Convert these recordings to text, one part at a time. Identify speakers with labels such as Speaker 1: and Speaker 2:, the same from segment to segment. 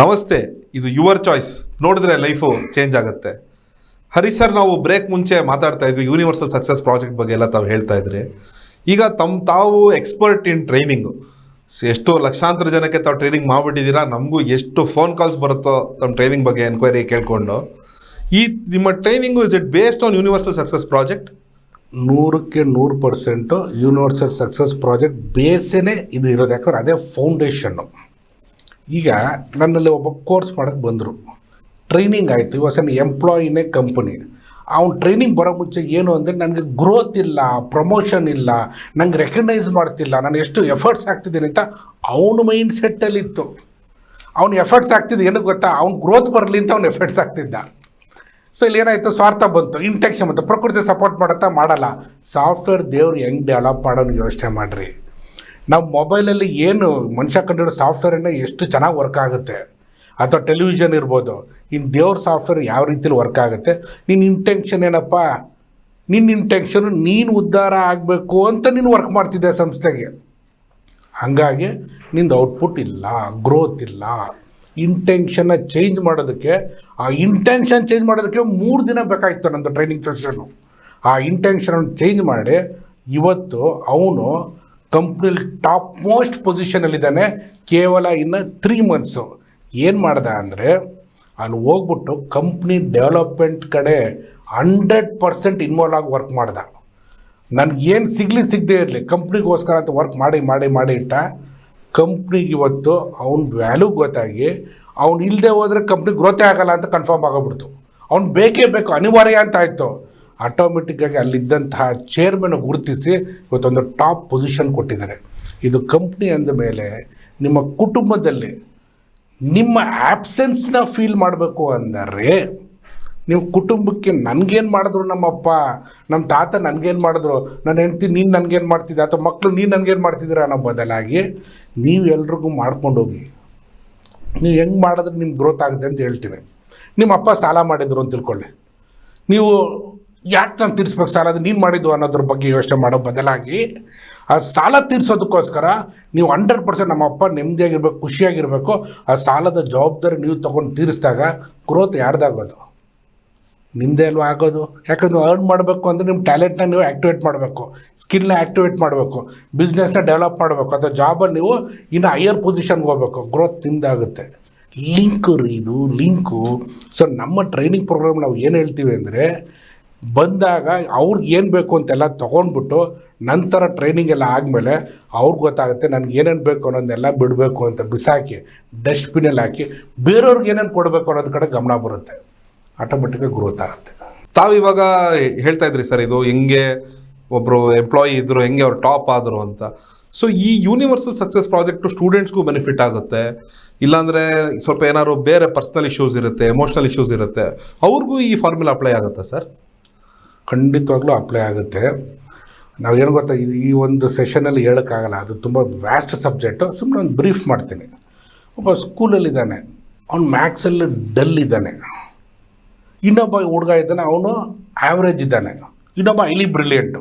Speaker 1: ನಮಸ್ತೆ, ಇದು your choice. ನೋಡಿದ್ರೆ ಲೈಫು ಚೇಂಜ್ ಆಗುತ್ತೆ. ಹರಿ ಸರ್, ನಾವು ಬ್ರೇಕ್ ಮುಂಚೆ ಮಾತಾಡ್ತಾ ಇದ್ವಿ, ಯೂನಿವರ್ಸಲ್ ಸಕ್ಸಸ್ ಪ್ರಾಜೆಕ್ಟ್ ಬಗ್ಗೆ ಎಲ್ಲ ತಾವು ಹೇಳ್ತಾ ಇದ್ರಿ. ಈಗ ತಮ್ಮ ತಾವು ಎಕ್ಸ್ಪರ್ಟ್ ಇನ್ ಟ್ರೈನಿಂಗು. ಎಷ್ಟೋ ಲಕ್ಷಾಂತರ ಜನಕ್ಕೆ ತಾವು ಟ್ರೈನಿಂಗ್ ಮಾಡಿಬಿಟ್ಟಿದ್ದೀರಾ, ನಮಗೂ ಎಷ್ಟು ಫೋನ್ ಕಾಲ್ಸ್ ಬರುತ್ತೋ ತಮ್ಮ ಟ್ರೈನಿಂಗ್ ಬಗ್ಗೆ ಎನ್ಕ್ವೈರಿ ಕೇಳಿಕೊಂಡು. ಈ, ನಿಮ್ಮ training is it based on universal success project?
Speaker 2: ನೂರಕ್ಕೆ ನೂರು ಪರ್ಸೆಂಟು ಯೂನಿವರ್ಸಲ್ ಸಕ್ಸಸ್ ಪ್ರಾಜೆಕ್ಟ್ ಬೇಸೇ ಇದು ಇರೋದು. ಯಾಕಂದ್ರೆ ಅದೇ ಫೌಂಡೇಶನ್ನು ಈಗ ನನ್ನಲ್ಲಿ ಒಬ್ಬ ಕೋರ್ಸ್ ಮಾಡೋಕ್ಕೆ ಬಂದರು. ಟ್ರೈನಿಂಗ್ ಆಯಿತು. ಇವಾಗ ಎಂಪ್ಲಾಯಿನೇ ಕಂಪನಿ ಅವ್ನು ಟ್ರೈನಿಂಗ್ ಬರೋ ಮುಂಚೆ ಏನು ಅಂದರೆ ನನಗೆ ಗ್ರೋತ್ ಇಲ್ಲ ಪ್ರಮೋಷನ್ ಇಲ್ಲ, ನಂಗೆ ರೆಕಗ್ನೈಸ್ ಮಾಡ್ತಿಲ್ಲ. ನಾನು ಎಷ್ಟು ಎಫರ್ಟ್ಸ್ ಆಗ್ತಿದ್ದೀನಿ ಅಂತ ಅವನ ಮೈಂಡ್ ಸೆಟ್ಟಲ್ಲಿತ್ತು ಅವ್ನು ಎಫರ್ಟ್ಸ್ ಆಗ್ತಿದ್ದು ಏನು ಗೊತ್ತಾ? ಅವ್ನು ಗ್ರೋತ್ ಬರಲಿ ಅಂತ ಅವ್ನು ಎಫರ್ಟ್ಸ್ ಆಗ್ತಿದ್ದ ಸೊ ಇಲ್ಲಿ ಏನಾಯಿತು? ಸ್ವಾರ್ಥ ಬಂತು. ಇಂಟೆಕ್ಷನ್ ಬಂತು ಪ್ರಕೃತಿ ಸಪೋರ್ಟ್ ಮಾಡುತ್ತಾ ಮಾಡಲ್ಲ. ಸಾಫ್ಟ್ವೇರ್ ದೇವ್ರು ಹೆಂಗೆ ಡೆವಲಪ್ ಮಾಡೋನು ಯೋಚನೆ ಮಾಡಿರಿ. ನಾವು ಮೊಬೈಲಲ್ಲಿ ಏನು ಮನುಷ್ಯ ಕಂಡಿರೋ ಸಾಫ್ಟ್ವೇರನ್ನು ಎಷ್ಟು ಚೆನ್ನಾಗಿ ವರ್ಕ್ ಆಗುತ್ತೆ? ಅಥವಾ ಟೆಲಿವಿಷನ್ ಇರ್ಬೋದು ಇನ್ನು ದೇವ್ರ ಸಾಫ್ಟ್ವೇರ್ ಯಾವ ರೀತಿಲಿ ವರ್ಕ್ ಆಗುತ್ತೆ? ನಿನ್ನ ಇಂಟೆನ್ಷನ್ ಏನಪ್ಪ? ನಿನ್ನ ಇಂಟೆನ್ಷನು ನೀನು ಉದ್ಧಾರ ಆಗಬೇಕು ಅಂತ ನೀನು ವರ್ಕ್ ಮಾಡ್ತಿದ್ದೆ ಸಂಸ್ಥೆಗೆ? ಹಾಗಾಗಿ ನಿಂದು ಔಟ್ಪುಟ್ ಇಲ್ಲ ಗ್ರೋತ್ ಇಲ್ಲ. ಇಂಟೆನ್ಷನ್ನ ಚೇಂಜ್ ಮಾಡೋದಕ್ಕೆ, ಆ ಇಂಟೆನ್ಷನ್ ಚೇಂಜ್ ಮಾಡೋದಕ್ಕೆ ಮೂರು ದಿನ ಬೇಕಾಯಿತು ನಂದು ಟ್ರೈನಿಂಗ್ ಸೆಷನ್ನು ಆ ಇಂಟೆನ್ಷನನ್ನು ಚೇಂಜ್ ಮಾಡಿ ಇವತ್ತು ಅವನು ಕಂಪ್ನಿಲಿ ಟಾಪ್ ಮೋಸ್ಟ್ ಪೊಸಿಷನಲ್ಲಿದ್ದಾನೆ. ಕೇವಲ ಇನ್ನು ತ್ರೀ ಮಂತ್ಸು ಏನು ಮಾಡ್ದ ಅಂದರೆ, ಅಲ್ಲಿ ಹೋಗ್ಬಿಟ್ಟು ಕಂಪ್ನಿ ಡೆವಲಪ್ಮೆಂಟ್ ಕಡೆ ಹಂಡ್ರೆಡ್ ಪರ್ಸೆಂಟ್ ಇನ್ವಾಲ್ವ್ ಆಗಿ ವರ್ಕ್ ಮಾಡ್ದೆ. ನನಗೇನು ಸಿಗಲಿ ಸಿಗದೇ ಇರಲಿ, ಕಂಪ್ನಿಗೋಸ್ಕರ ಅಂತ ವರ್ಕ್ ಮಾಡಿ ಮಾಡಿ ಮಾಡಿ ಇಟ್ಟ. ಕಂಪ್ನಿಗೆ ಇವತ್ತು ಅವ್ನ ವ್ಯಾಲ್ಯೂ ಗೊತ್ತಾಗಿ, ಅವ್ನು ಇಲ್ಲದೆ ಹೋದರೆ ಕಂಪ್ನಿ ಗ್ರೋತೇ ಆಗಲ್ಲ ಅಂತ ಕನ್ಫರ್ಮ್ ಆಗೋಗ್ಬಿಡ್ತು. ಅವ್ನು ಬೇಕೇ ಬೇಕು, ಅನಿವಾರ್ಯ ಅಂತ ಆಯಿತು. ಆಟೋಮೆಟಿಕ್ಕಾಗಿ ಅಲ್ಲಿದ್ದಂತಹ ಚೇರ್ಮನ್ ಗುರುತಿಸಿ ಇವತ್ತೊಂದು ಟಾಪ್ ಪೊಸಿಷನ್ ಕೊಟ್ಟಿದ್ದಾರೆ. ಇದು ಕಂಪ್ನಿ ಅಂದ ಮೇಲೆ ನಿಮ್ಮ ಕುಟುಂಬದಲ್ಲಿ ನಿಮ್ಮ ಆ್ಯಬ್ಸೆನ್ಸ್ನ ಫೀಲ್ ಮಾಡಬೇಕು ಅಂದರೆ ನೀವು ಕುಟುಂಬಕ್ಕೆ ನನಗೇನು ಮಾಡಿದ್ರು ನಮ್ಮಪ್ಪ ನಮ್ಮ ತಾತ ನನಗೇನು ಮಾಡಿದ್ರು ನನ್ನ ಹೆಂಡ್ತಿ ನೀನು ನನಗೇನು ಮಾಡ್ತಿದ್ದೆ ಅಥವಾ ಮಕ್ಕಳು ನೀನು ನನಗೇನು ಮಾಡ್ತಿದ್ದೀರ ಅನ್ನೋ ಬದಲಾಗಿ ನೀವು ಎಲ್ರಿಗೂ ಮಾಡ್ಕೊಂಡು ಹೋಗಿ. ನೀವು ಹೆಂಗೆ ಮಾಡಿದ್ರೆ ನಿಮ್ಗೆ ಗ್ರೋತ್ ಆಗುತ್ತೆ ಅಂತ ಹೇಳ್ತೀನಿ ನಿಮ್ಮ ಅಪ್ಪ ಸಾಲ ಮಾಡಿದ್ರು ಅಂತ ತಿಳ್ಕೊಳ್ಳಿ. ನೀವು ಯಾಕೆ ನಾನು ತೀರಿಸ್ಬೇಕು? ಸಾಲ ಅದು ನೀನು ಮಾಡಿದ್ದು ಅನ್ನೋದ್ರ ಬಗ್ಗೆ ಯೋಚನೆ ಮಾಡೋ ಬದಲಾಗಿ ಆ ಸಾಲ ತೀರಿಸೋದಕ್ಕೋಸ್ಕರ ನೀವು ಹಂಡ್ರೆಡ್ ಪರ್ಸೆಂಟ್ ನಮ್ಮ ಅಪ್ಪ ನೆಮ್ಮದಿಯಾಗಿರ್ಬೇಕು, ಖುಷಿಯಾಗಿರಬೇಕು. ಆ ಸಾಲದ ಜವಾಬ್ದಾರಿ ನೀವು ತೊಗೊಂಡು ತೀರಿಸಿದಾಗ ಗ್ರೋತ್ ಯಾರ್ದಾಗೋದು? ನಿಮ್ಮದೇ ಅಲ್ವಾ ಆಗೋದು? ಯಾಕಂದ್ರೆ ಅರ್ನ್ ಮಾಡಬೇಕು ಅಂದರೆ ನಿಮ್ಮ ಟ್ಯಾಲೆಂಟ್ನ ನೀವು ಆ್ಯಕ್ಟಿವೇಟ್ ಮಾಡಬೇಕು ಸ್ಕಿಲ್ನ ಆ್ಯಕ್ಟಿವೇಟ್ ಮಾಡಬೇಕು ಬಿಸ್ನೆಸ್ನ ಡೆವಲಪ್ ಮಾಡಬೇಕು, ಅಥವಾ ಜಾಬಲ್ಲಿ ನೀವು ಇನ್ನು ಹೈಯರ್ ಪೊಸಿಷನ್ಗೆ ಹೋಗ್ಬೇಕು. ಗ್ರೋತ್ ನಿಮ್ಮದಾಗುತ್ತೆ ಲಿಂಕು ರೀ ಇದು ಲಿಂಕು ಸೊ ನಮ್ಮ ಟ್ರೈನಿಂಗ್ ಪ್ರೋಗ್ರಾಮ್ ನಾವು ಏನು ಹೇಳ್ತೀವಿ ಅಂದರೆ ಬಂದಾಗ ಅವ್ರಿಗೆ ಏನು ಬೇಕು ಅಂತೆಲ್ಲ ತೊಗೊಂಡ್ಬಿಟ್ಟು ನಂತರ ಟ್ರೈನಿಂಗ್ ಎಲ್ಲ ಆದಮೇಲೆ ಅವ್ರಿಗೆ ಗೊತ್ತಾಗುತ್ತೆ ನನಗೆ ಏನೇನು ಬೇಕು ಅನ್ನೋದನ್ನೆಲ್ಲ ಬಿಡಬೇಕು ಅಂತ ಬಿಸಾಕಿ ಡಸ್ಟ್ಬಿನಲ್ಲಿ ಹಾಕಿ ಬೇರೆಯವ್ರಿಗೆ ಏನೇನು ಕೊಡಬೇಕು ಅನ್ನೋದ್ರ ಕಡೆ ಗಮನ ಬರುತ್ತೆ. ಆಟೋಮೆಟಿಕ್ಕಾಗಿ ಗ್ರೋತ್ ಆಗುತ್ತೆ.
Speaker 1: ತಾವು ಹೇಳ್ತಾ ಇದ್ರಿ ಸರ್, ಇದು ಹೆಂಗೆ ಒಬ್ಬರು ಎಂಪ್ಲಾಯಿ ಇದ್ರು, ಹೆಂಗೆ ಅವ್ರು ಟಾಪ್ ಆದರು ಅಂತ. ಸೊ ಈ ಯೂನಿವರ್ಸಲ್ ಸಕ್ಸಸ್ ಪ್ರಾಜೆಕ್ಟು ಸ್ಟೂಡೆಂಟ್ಸ್ಗೂ ಬೆನಿಫಿಟ್ ಆಗುತ್ತೆ. ಇಲ್ಲಾಂದರೆ ಸ್ವಲ್ಪ ಏನಾದ್ರು ಬೇರೆ ಪರ್ಸ್ನಲ್ ಇಶ್ಯೂಸ್ ಇರುತ್ತೆ ಎಮೋಷ್ನಲ್ ಇಶ್ಯೂಸ್ ಇರುತ್ತೆ. ಅವ್ರಿಗೂ ಈ ಫಾರ್ಮುಲಾ ಅಪ್ಲೈ ಆಗುತ್ತಾ ಸರ್?
Speaker 2: ಖಂಡಿತವಾಗ್ಲೂ ಅಪ್ಲೈ ಆಗುತ್ತೆ. ನಾವು ಏನು ಗೊತ್ತಾ, ಈ ಒಂದು ಸೆಷನಲ್ಲಿ ಹೇಳೋಕ್ಕಾಗಲ್ಲ. ಅದು ತುಂಬ ವ್ಯಾಸ್ಟ್ ಸಬ್ಜೆಕ್ಟು ಸುಮ್ಮನೆ ಒಂದು ಬ್ರೀಫ್ ಮಾಡ್ತೀನಿ. ಒಬ್ಬ ಸ್ಕೂಲಲ್ಲಿದ್ದಾನೆ ಅವ್ನು ಮ್ಯಾಥ್ಸಲ್ಲಿ ಡಲ್ ಇದ್ದಾನೆ. ಇನ್ನೊಬ್ಬ ಹುಡುಗ ಇದ್ದಾನೆ. ಅವನು ಆ್ಯಾವ್ರೇಜ್ ಇದ್ದಾನೆ. ಇನ್ನೊಬ್ಬ highly brilliant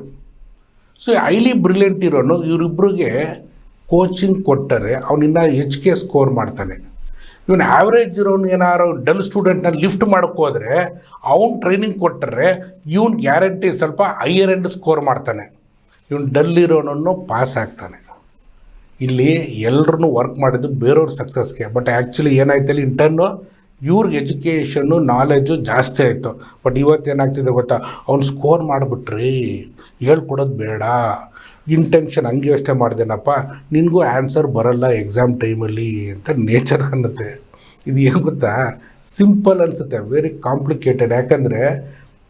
Speaker 2: so highly brilliant ಇರೋನು ಇವರಿಬ್ಬರಿಗೆ ಕೋಚಿಂಗ್ ಕೊಟ್ಟರೆ ಅವನಿನ್ನ ಕೆ ಸ್ಕೋರ್ ಮಾಡ್ತಾನೆ. ಇವನು ಆ್ಯಾವ್ರೇಜ್ ಇರೋನು ಏನಾರು ಡಲ್ ಸ್ಟೂಡೆಂಟ್ನ ಲಿಫ್ಟ್ ಮಾಡೋಕ್ಕೆ ಹೋದರೆ, ಅವ್ನು ಟ್ರೈನಿಂಗ್ ಕೊಟ್ಟರೆ ಇವನ್ ಗ್ಯಾರಂಟಿ ಸ್ವಲ್ಪ ಹೈಯರ್ ಎಂಡ್ ಸ್ಕೋರ್ ಮಾಡ್ತಾನೆ. ಇವನು ಡಲ್ ಇರೋನನ್ನು ಪಾಸ್ ಆಗ್ತಾನೆ. ಇಲ್ಲಿ ಎಲ್ಲರೂ ವರ್ಕ್ ಮಾಡಿದ್ದು ಬೇರೆಯವ್ರ ಸಕ್ಸಸ್ಗೆ ಬಟ್ ಆ್ಯಕ್ಚುಲಿ ಏನಾಯ್ತಲ್ಲಿ ಇಂಟರ್ನು ಇವ್ರಿಗೆ ಎಜುಕೇಷನ್ನು ನಾಲೆಜು ಜಾಸ್ತಿ ಆಯಿತು. ಬಟ್ ಇವತ್ತು ಏನಾಗ್ತಿದೆ ಗೊತ್ತಾ? ಅವ್ನು ಸ್ಕೋರ್ ಮಾಡಿಬಿಟ್ರಿ ಹೇಳ್ಕೊಡೋದು ಬೇಡ. ಇಂಟೆನ್ಷನ್ ಹಂಗೆ ಯೋಚನೆ ಮಾಡಿದೆನಪ್ಪ, ನಿನಗೂ ಆನ್ಸರ್ ಬರಲ್ಲ ಎಕ್ಸಾಮ್ ಟೈಮಲ್ಲಿ ಅಂತ ನೇಚರ್ ಅನ್ನುತ್ತೆ. ಇದು ಏನು ಗೊತ್ತಾ? ಸಿಂಪಲ್ ಅನಿಸುತ್ತೆ ವೆರಿ ಕಾಂಪ್ಲಿಕೇಟೆಡ್ ಯಾಕಂದರೆ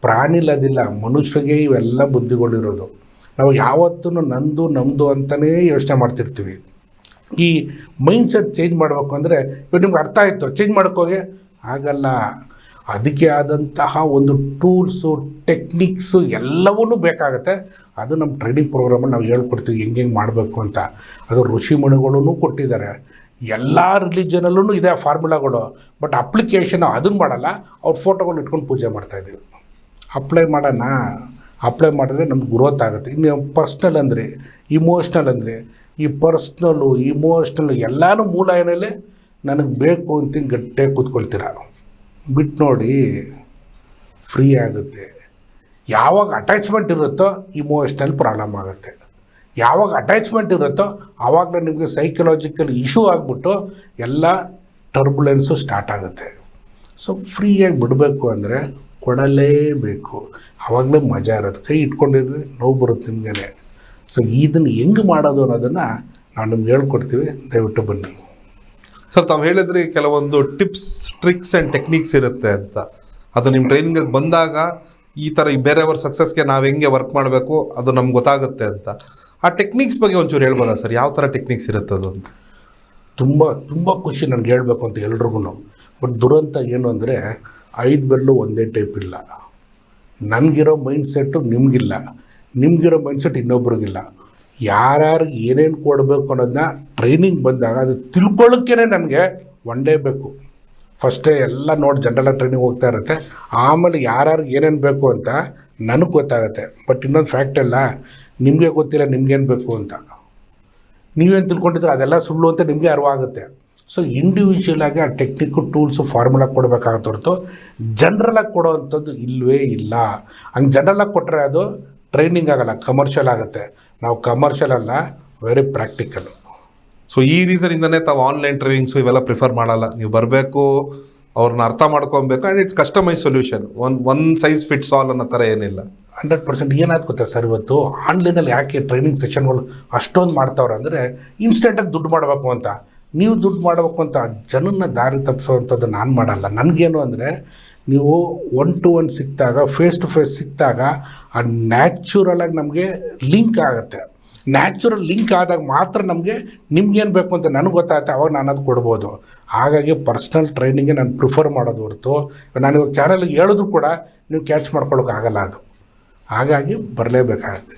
Speaker 2: ಪ್ರಾಣಿಲದಿಲ್ಲ ಮನುಷ್ಯರಿಗೆ ಇವೆಲ್ಲ ಬುದ್ಧಿಗಳಿರೋದು. ನಾವು ಯಾವತ್ತೂ ನಂದು ನಮ್ಮದು ಅಂತಲೇ ಯೋಚನೆ ಮಾಡ್ತಿರ್ತೀವಿ. ಈ ಮೈಂಡ್ ಸೆಟ್ ಚೇಂಜ್ ಮಾಡಬೇಕು ಅಂದರೆ ಇವಾಗ ನಿಮ್ಗೆ ಅರ್ಥ ಆಯಿತು ಚೇಂಜ್ ಮಾಡ್ಕೋಗೆ ಆಗಲ್ಲ. ಅದಕ್ಕೆ ಆದಂತಹ ಒಂದು ಟೂಲ್ಸು, ಟೆಕ್ನಿಕ್ಸು ಎಲ್ಲವೂ ಬೇಕಾಗುತ್ತೆ. ಅದು ನಮ್ಮ ಟ್ರೈನಿಂಗ್ ಪ್ರೋಗ್ರಾಮಲ್ಲಿ ನಾವು ಹೇಳ್ಕೊಡ್ತೀವಿ ಹೆಂಗೆ ಹೆಂಗೆ ಮಾಡಬೇಕು ಅಂತ. ಅದು ಋಷಿ ಮಣಿಗಳೂ ಕೊಟ್ಟಿದ್ದಾರೆ. ಎಲ್ಲ ರಿಲಿಜನಲ್ಲೂ ಇದೆ ಫಾರ್ಮುಲಾಗಳು ಬಟ್ ಅಪ್ಲಿಕೇಶನ್ ಅದನ್ನು ಮಾಡಲ್ಲ, ಅವ್ರ ಫೋಟೋಗಳು ಇಟ್ಕೊಂಡು ಪೂಜೆ ಮಾಡ್ತಾಯಿದ್ದೀವಿ ಅಪ್ಲೈ ಮಾಡೋಣ. ಅಪ್ಲೈ ಮಾಡಿದ್ರೆ ನಮ್ಗೆ ಗ್ರೋತ್ ಆಗುತ್ತೆ. ಇನ್ನು ಪರ್ಸ್ನಲ್ ಅಂದರೆ ಇಮೋಷ್ನಲ್ ಅಂದರೆ, ಈ ಪರ್ಸ್ನಲ್ಲು ಇಮೋಷ್ನಲ್ಲು ಎಲ್ಲನೂ ಮೂಲ ಏನಲ್ಲಿ ನನಗೆ ಬೇಕು ಅಂತ ಗಟ್ಟಿಯಾಗಿ ಕೂತ್ಕೊಳ್ತೀರ. ಬಿಟ್ಟು ನೋಡಿ ಫ್ರೀ ಆಗುತ್ತೆ. ಯಾವಾಗ ಅಟ್ಯಾಚ್ಮೆಂಟ್ ಇರುತ್ತೋ ಇಮೋಷ್ನಲ್ ಪ್ರಾಬ್ಲಮ್ ಆಗುತ್ತೆ. ಯಾವಾಗ ಅಟ್ಯಾಚ್ಮೆಂಟ್ ಇರುತ್ತೋ ಆವಾಗಲೇ ನಿಮಗೆ ಸೈಕಲಾಜಿಕಲ್ ಇಶ್ಯೂ ಆಗಿಬಿಟ್ಟು ಎಲ್ಲ ಟರ್ಬುಲೆನ್ಸು ಸ್ಟಾರ್ಟ್ ಆಗುತ್ತೆ. ಸೊ ಫ್ರೀಯಾಗಿ ಬಿಡಬೇಕು ಅಂದರೆ ಕೊಡಲೇಬೇಕು. ಆವಾಗಲೇ ಮಜಾ ಇರೋದು ಕೈ ಇಟ್ಕೊಂಡಿದ್ರೆ ನೋವು ಬರುತ್ತೆ ನಿಮಗೇ ಸೊ ಇದನ್ನು ಹೆಂಗೆ ಮಾಡೋದು ಅನ್ನೋದನ್ನು ನಾನು ನಿಮ್ಗೆ ಹೇಳ್ಕೊಡ್ತೀವಿ. ದಯವಿಟ್ಟು ಬನ್ನಿ.
Speaker 1: ಸರ್, ತಾವು ಹೇಳಿದ್ರಿ ಕೆಲವೊಂದು ಟಿಪ್ಸ್, ಟ್ರಿಕ್ಸ್ ಆ್ಯಂಡ್ ಟೆಕ್ನಿಕ್ಸ್ ಇರುತ್ತೆ ಅಂತ. ಅದು ನಿಮ್ಮ ಟ್ರೈನಿಂಗ್ ಬಂದಾಗ ಈ ಥರ ಬೇರೆಯವ್ರ ಸಕ್ಸಸ್ಗೆ ನಾವು ಹೆಂಗೆ ವರ್ಕ್ ಮಾಡಬೇಕು ಅದು ನಮ್ಗೆ ಗೊತ್ತಾಗುತ್ತೆ ಅಂತ. ಆ ಟೆಕ್ನಿಕ್ಸ್ ಬಗ್ಗೆ ಒಂಚೂರು ಹೇಳ್ಬೋದಾ ಸರ್? ಯಾವ ಥರ ಟೆಕ್ನಿಕ್ಸ್ ಇರುತ್ತೆ ಅದು ಅಂತ?
Speaker 2: ತುಂಬ ತುಂಬ ಖುಷಿ ನನಗೆ ಹೇಳಬೇಕು ಅಂತ ಎಲ್ರಿಗೂ ಬಟ್ ದುರಂತ ಏನು ಅಂದರೆ ಐದು ಬೆರಳು ಒಂದೇ ಟೈಪ್ ಇಲ್ಲ. ನನಗಿರೋ ಮೈಂಡ್ ಸೆಟ್ಟು ನಿಮಗಿಲ್ಲ. ನಿಮಗಿರೋ ಮೈಂಡ್ ಸೆಟ್ ಇನ್ನೊಬ್ರಿಗಿಲ್ಲ. ಯಾರ್ಯಾರಿಗೆ ಏನೇನು ಕೊಡಬೇಕು ಅನ್ನೋದನ್ನ ಟ್ರೈನಿಂಗ್ ಬಂದಾಗ ಅದು ತಿಳ್ಕೊಳ್ಳೋಕ್ಕೇ ನನಗೆ ಒನ್ ಡೇ ಬೇಕು. ಫಸ್ಟೇ ಎಲ್ಲ ನೋಡಿ ಜನರಲ್ ಟ್ರೈನಿಂಗ್ ಹೋಗ್ತಾ ಇರುತ್ತೆ. ಆಮೇಲೆ ಯಾರ್ಯಾರಿಗೆ ಏನೇನು ಬೇಕು ಅಂತ ನನಗೆ ಗೊತ್ತಾಗುತ್ತೆ. ಬಟ್ ಇನ್ನೊಂದು ಫ್ಯಾಕ್ಟ್ ಅಲ್ಲ, ನಿಮಗೆ ಗೊತ್ತಿಲ್ಲ, ನಿಮ್ಗೇನು ಬೇಕು ಅಂತ. ನೀವೇನು ತಿಳ್ಕೊಂಡಿದ್ರೆ ಅದೆಲ್ಲ ಸುಳ್ಳು ಅಂತ ನಿಮಗೆ ಅರಿವಾಗುತ್ತೆ ಸೊ ಇಂಡಿವಿಜುವಲ್ ಆಗಿ ಆ ಟೆಕ್ನಿಕ್ಕು ಟೂಲ್ಸು ಫಾರ್ಮುಲಾ ಕೊಡಬೇಕಾಗತ್ತೆ ಹೊರತು ಕೊಡೋ ಅಂಥದ್ದು ಇಲ್ಲವೇ ಇಲ್ಲ. ಹಂಗೆ ಜನ್ರಲಾಗಿ ಕೊಟ್ಟರೆ ಅದು ಟ್ರೈನಿಂಗ್ ಆಗಲ್ಲ ಕಮರ್ಷಿಯಲ್ ಆಗುತ್ತೆ. ನಾವು ಕಮರ್ಷಿಯಲ್ ಅಲ್ಲ ವೆರಿ ಪ್ರಾಕ್ಟಿಕಲ್
Speaker 1: ಸೊ ಈ ರೀಸನಿಂದನೇ ತಾವು ಆನ್ಲೈನ್ ಟ್ರೈನಿಂಗ್ಸು ಇವೆಲ್ಲ ಪ್ರಿಫರ್ ಮಾಡಲ್ಲ. ನೀವು ಬರಬೇಕು ಅವ್ರನ್ನ ಅರ್ಥ ಮಾಡ್ಕೊಬೇಕು and it's customise solution one one size fits all ಅನ್ನೋ ಥರ ಏನಿಲ್ಲ.
Speaker 2: ಹಂಡ್ರೆಡ್ ಪರ್ಸೆಂಟ್ ಏನಾಯ್ತು ಗೊತ್ತಾ ಸರ್ ಇವತ್ತು? ಆನ್ಲೈನಲ್ಲಿ ಯಾಕೆ ಟ್ರೈನಿಂಗ್ ಸೆಷನ್ಗಳು ಅಷ್ಟೊಂದು ಮಾಡ್ತಾವ್ರೆ ಅಂದರೆ ಇನ್ಸ್ಟೆಂಟಾಗಿ ದುಡ್ಡು ಮಾಡಬೇಕು ಅಂತ. ನೀವು ದುಡ್ಡು ಮಾಡಬೇಕು ಅಂತ ಜನನ್ನ ದಾರಿ ತಪ್ಪಿಸುವಂಥದ್ದು ನಾನು ಮಾಡಲ್ಲ. ನನಗೇನು ಅಂದರೆ ನೀವು ಒನ್ ಟು ಒನ್ ಸಿಕ್ಕಿದಾಗ ಫೇಸ್ ಟು ಫೇಸ್ ಸಿಕ್ಕಿದಾಗ, ಆ ನ್ಯಾಚುರಲಾಗಿ ನಮಗೆ ಲಿಂಕ್ ಆಗುತ್ತೆ. ನ್ಯಾಚುರಲ್ ಲಿಂಕ್ ಆದಾಗ ಮಾತ್ರ ನಮಗೆ ನಿಮ್ಗೇನು ಬೇಕು ಅಂತ ನನಗೆ ಗೊತ್ತಾಗುತ್ತೆ, ಅವಾಗ ನಾನು ಅದು ಕೊಡ್ಬೋದು. ಹಾಗಾಗಿ ಪರ್ಸ್ನಲ್ ಟ್ರೈನಿಂಗೇ ನಾನು ಪ್ರಿಫರ್ ಮಾಡೋದು ಹೊರತು, ನಾನು ಇವಾಗ ಚಾನಲ್ಗೆ ಹೇಳಿದ್ರು ಕೂಡ ನೀವು ಕ್ಯಾಚ್ ಮಾಡ್ಕೊಳ್ಳೋಕೆ ಆಗಲ್ಲ ಅದು. ಹಾಗಾಗಿ ಬರಲೇಬೇಕಾಗುತ್ತೆ.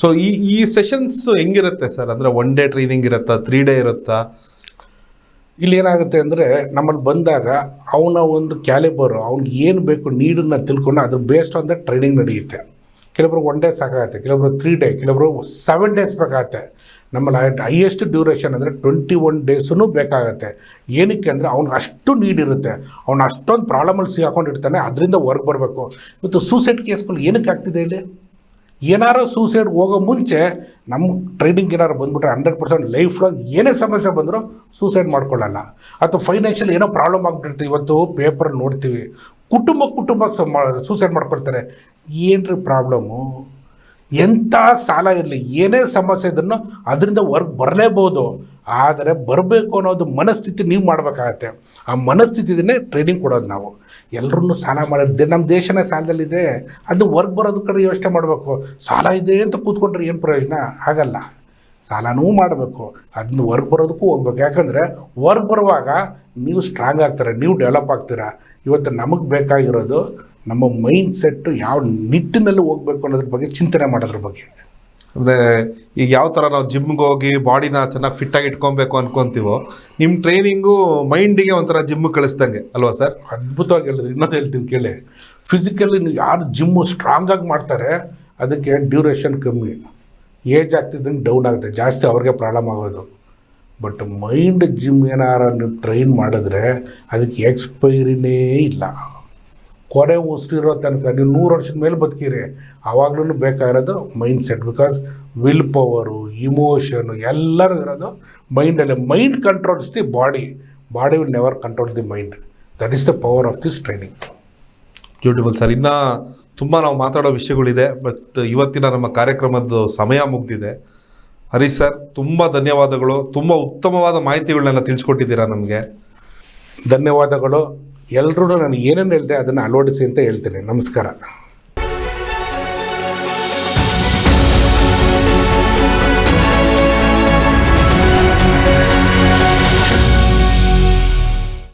Speaker 1: ಸೊ ಈ ಈ ಸೆಷನ್ಸ್ ಹೆಂಗಿರುತ್ತೆ ಸರ್? ಅಂದರೆ ಒನ್ ಡೇ ಟ್ರೈನಿಂಗ್ ಇರುತ್ತಾ ತ್ರೀ ಡೇ ಇರುತ್ತಾ?
Speaker 2: ಇಲ್ಲಿ ಏನಾಗುತ್ತೆ ಅಂದರೆ ನಮ್ಮಲ್ಲಿ ಬಂದಾಗ ಅವನ ಒಂದು ಕ್ಯಾಲಿಬರು ಅವ್ನಿಗೆ ಏನು ಬೇಕು ನೀಡನ್ನ ತಿಳ್ಕೊಂಡು ಅದ್ರ ಬೇಸ್ಡ್ ಆನ್ ದ ಟ್ರೈನಿಂಗ್ ನಡೆಯುತ್ತೆ. ಕೆಲವೊಬ್ರು ಒನ್ ಡೇ ಸಾಕಾಗುತ್ತೆ ಕೆಲವರು ತ್ರೀ ಡೇ ಕೆಲವರು ಸೆವೆನ್ ಡೇಸ್ ಬೇಕಾಗತ್ತೆ. ನಮ್ಮಲ್ಲಿ ಹೈಯೆಸ್ಟ್ ಡ್ಯೂರೇಷನ್ ಅಂದರೆ ಟ್ವೆಂಟಿ ಒನ್ ಡೇಸೂ ಬೇಕಾಗತ್ತೆ. ಏನಕ್ಕೆ ಅಂದರೆ ಅವ್ನಿಗೆ ಅಷ್ಟು ನೀಡ್ ಇರುತ್ತೆ. ಅವ್ನು ಅಷ್ಟೊಂದು ಪ್ರಾಬ್ಲಮಲ್ಲಿ ಸಿಗಾಕೊಂಡಿರ್ತಾನೆ, ಅದರಿಂದ ಹೊರಗೆ ಬರಬೇಕು. ಇವತ್ತು ಸೂಸೈಡ್ ಕೇಸ್ಗಳು ಏನಕ್ಕೆ ಆಗ್ತಿದೆ ಇಲ್ಲಿ? ಏನಾರೋ ಸೂಸೈಡ್ ಹೋಗೋ ಮುಂಚೆ ನಮ್ಮ ಟ್ರೈನಿಂಗ್ ಏನಾರು ಬಂದುಬಿಟ್ರೆ ಹಂಡ್ರೆಡ್ ಪರ್ಸೆಂಟ್ ಲೈಫ್ ಲಾಂಗ್ ಏನೇ ಸಮಸ್ಯೆ ಬಂದರೂ ಸೂಸೈಡ್ ಮಾಡ್ಕೊಳ್ಳಲ್ಲ. ಅಥವಾ ಫೈನಾನ್ಷಿಯಲ್ ಏನೋ ಪ್ರಾಬ್ಲಮ್ ಆಗ್ಬಿಟ್ಟಿರ್ತೀವಿ ಇವತ್ತು ಪೇಪರ್ ನೋಡ್ತೀವಿ. ಕುಟುಂಬ ಕುಟುಂಬ ಸೂಸೈಡ್ ಮಾಡ್ಕೊಳ್ತಾರೆ. ಏನ್ರಿ ಪ್ರಾಬ್ಲಮ್ಮು ಎಂಥ ಸಾಲ ಇರಲಿ? ಏನೇ ಸಮಸ್ಯೆ ಇದ್ರೂ ಅದರಿಂದ ವರ್ಕ್ ಬರಲೇಬೋದು. ಆದರೆ ಬರಬೇಕು ಅನ್ನೋದು ಮನಸ್ಥಿತಿ ನೀವು ಮಾಡಬೇಕಾಗತ್ತೆ. ಆ ಮನಸ್ಥಿತಿನೇ ಟ್ರೈನಿಂಗ್ ಕೊಡೋದು ನಾವು. ಎಲ್ಲರೂ ಸಾಲ ಮಾಡಿದ್ದೆ ನಮ್ಮ ದೇಶನೇ ಸಾಲದಲ್ಲಿದೆ ಅದು ವರ್ಕ್ ಬರೋದು ಕಡೆ ಯೋಚನೆ ಮಾಡಬೇಕು. ಸಾಲ ಇದೆ ಅಂತ ಕೂತ್ಕೊಂಡ್ರೆ ಏನು ಪ್ರಯೋಜನ? ಆಗಲ್ಲ. ಸಾಲನೂ ಮಾಡಬೇಕು. ಅದನ್ನ ವರ್ಕ್ ಬರೋದಕ್ಕೂ ಹೋಗ್ಬೇಕು. ಯಾಕಂದರೆ ವರ್ಕ್ ಬರುವಾಗ ನೀವು ಸ್ಟ್ರಾಂಗ್ ಆಗ್ತಾರೆ, ನೀವು ಡೆವಲಪ್ ಆಗ್ತೀರಾ. ಇವತ್ತು ನಮಗೆ ಬೇಕಾಗಿರೋದು ನಮ್ಮ ಮೈಂಡ್ ಸೆಟ್ಟು ಯಾವ ನಿಟ್ಟಿನಲ್ಲಿ ಹೋಗ್ಬೇಕು ಅನ್ನೋದ್ರ ಬಗ್ಗೆ ಚಿಂತನೆ ಮಾಡೋದ್ರ ಬಗ್ಗೆ.
Speaker 1: ಅಂದರೆ ಈಗ ಯಾವ ಥರ ನಾವು ಜಿಮ್ಗೆ ಹೋಗಿ ಬಾಡಿನ ಚೆನ್ನಾಗಿ ಫಿಟ್ಟಾಗಿ ಇಟ್ಕೊಬೇಕು ಅನ್ಕೊಂತೀವೋ ನಿಮ್ಮ ಟ್ರೈನಿಂಗು ಮೈಂಡಿಗೆ ಒಂಥರ ಜಿಮ್ ಕಳಿಸ್ದಂಗೆ, ಅಲ್ವಾ ಸರ್
Speaker 2: ಅದ್ಭುತವಾಗಿ ಹೇಳಿದ್ರಿ. ಇನ್ನೊಂದು ಹೇಳ್ತೀನಿ ಕೇಳಿ. ಫಿಸಿಕಲಿ ನೀವು ಯಾರು ಜಿಮ್ಮು ಸ್ಟ್ರಾಂಗಾಗಿ ಮಾಡ್ತಾರೆ, ಅದಕ್ಕೆ ಡ್ಯೂರೇಷನ್ ಕಮ್ಮಿ. ಏಜ್ ಆಗ್ತಿದ್ದಂಗೆ ಡೌನ್ ಆಗುತ್ತೆ. ಜಾಸ್ತಿ ಅವ್ರಿಗೆ ಪ್ರಾಬ್ಲಮ್ ಆಗೋದು. ಬಟ್ ಮೈಂಡ್ ಜಿಮ್ ಏನಾರ ನೀವು ಟ್ರೈನ್ ಮಾಡಿದ್ರೆ, ಅದಕ್ಕೆ ಎಕ್ಸ್ಪೈರಿನೇ ಇಲ್ಲ. ಕೊನೆ ಉಸಿರಿರೋ ತನಕ ನೀವು ನೂರು ವರ್ಷದ ಮೇಲೆ ಬದುಕಿರಿ. ಆವಾಗ್ಲೂ ಬೇಕಾಗಿರೋದು mind set because will power emotion ಎಲ್ಲರೂ ಇರೋದು ಮೈಂಡಲ್ಲಿ mind controls the body body will never control the mind that is the power of this training
Speaker 1: beautiful sir ಇನ್ನು ತುಂಬ ನಾವು ಮಾತಾಡೋ ವಿಷಯಗಳಿದೆ ಬಟ್ ಇವತ್ತಿನ ನಮ್ಮ ಕಾರ್ಯಕ್ರಮದ ಸಮಯ ಮುಗ್ದಿದೆ. ಹರಿ ಸರ್ ತುಂಬ ಧನ್ಯವಾದಗಳು. ತುಂಬ ಉತ್ತಮವಾದ ಮಾಹಿತಿಗಳನ್ನೆಲ್ಲ ತಿಳಿಸ್ಕೊಟ್ಟಿದ್ದೀರಾ ನಮಗೆ?
Speaker 2: ಧನ್ಯವಾದಗಳು. ಎಲ್ಲರೂ ನಾನು ಏನೇನು ಹೇಳ್ದೆ ಅದನ್ನು ಅಳವಡಿಸಿ ಅಂತ ಹೇಳ್ತೀನಿ. ನಮಸ್ಕಾರ.